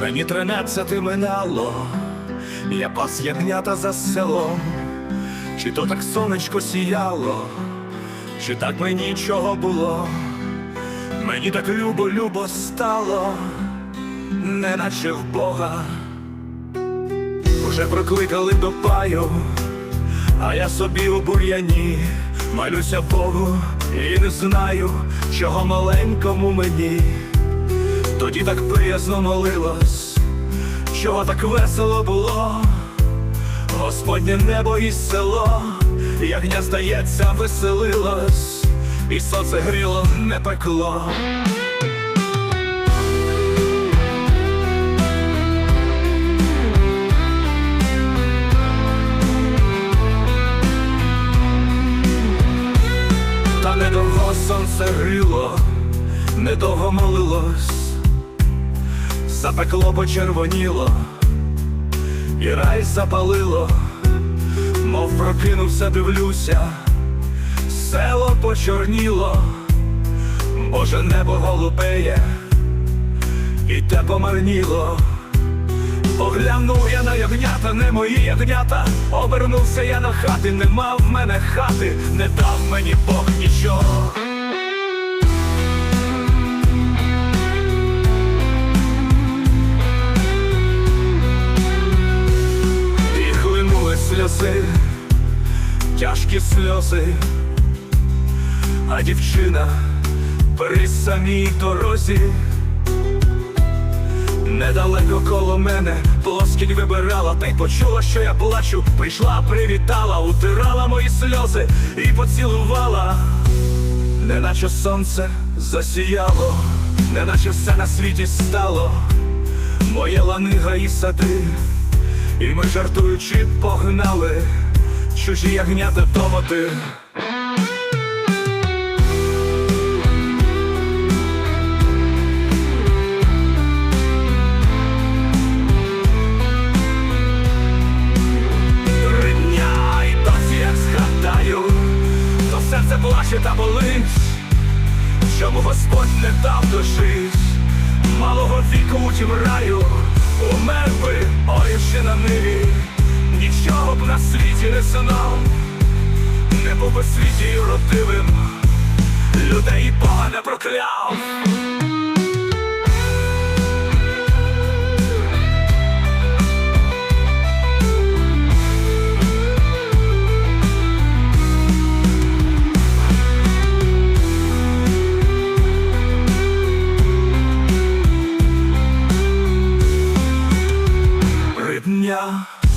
Мені тринадцяти минало, я пас ягнята за селом, чи то так сонечко сіяло, чи так мені чого було, мені так любо, любо стало, неначе в Бога. Уже прокликали до паю, а я собі у бур'яні молюся Богу і не знаю, чого маленькому мені. Тоді так приязно молилось, чого так весело було, Господнє небо і село, ягня, здається, веселилось, і сонце гріло, не пекло. Недовго сонце гріло, недовго молилось, запекло почервоніло, і рай запалило, мов прокинувся, дивлюся, село почорніло, Боже небо голубеє, і те помарніло. Поглянув я на ягнята, не мої ягнята, обернувся я на хати, нема в мене хати, не дав мені Бог нічого. Сльози, тяжкі сльози, а дівчина при самій дорозі. Недалеко коло мене плоскінь вибирала, та й почула, що я плачу. Прийшла, привітала, утирала мої сльози і поцілувала, неначе сонце засіяло, неначе все на світі стало, моє ланига і сади, і ми жартуючи погнали, чужі ягнята до води. Три дня і досі як згадаю, то серце плаче та болить, чому Господь не дав дожить малого віку у тім раю, на світі не знав, не був би світі родивим, людей Бога не прокляв.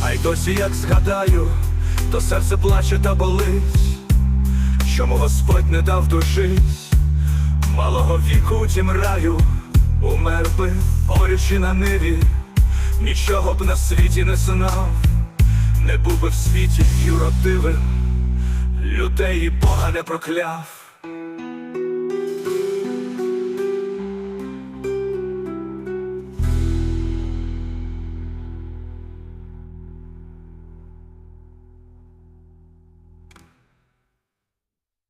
А й досі як згадаю, то серце плаче та болить, чому Господь не дав дожить малого віку тім раю, умер би, орючи на ниві, нічого б на світі не знав, не був би в світі юродивим, людей і Бога не прокляв.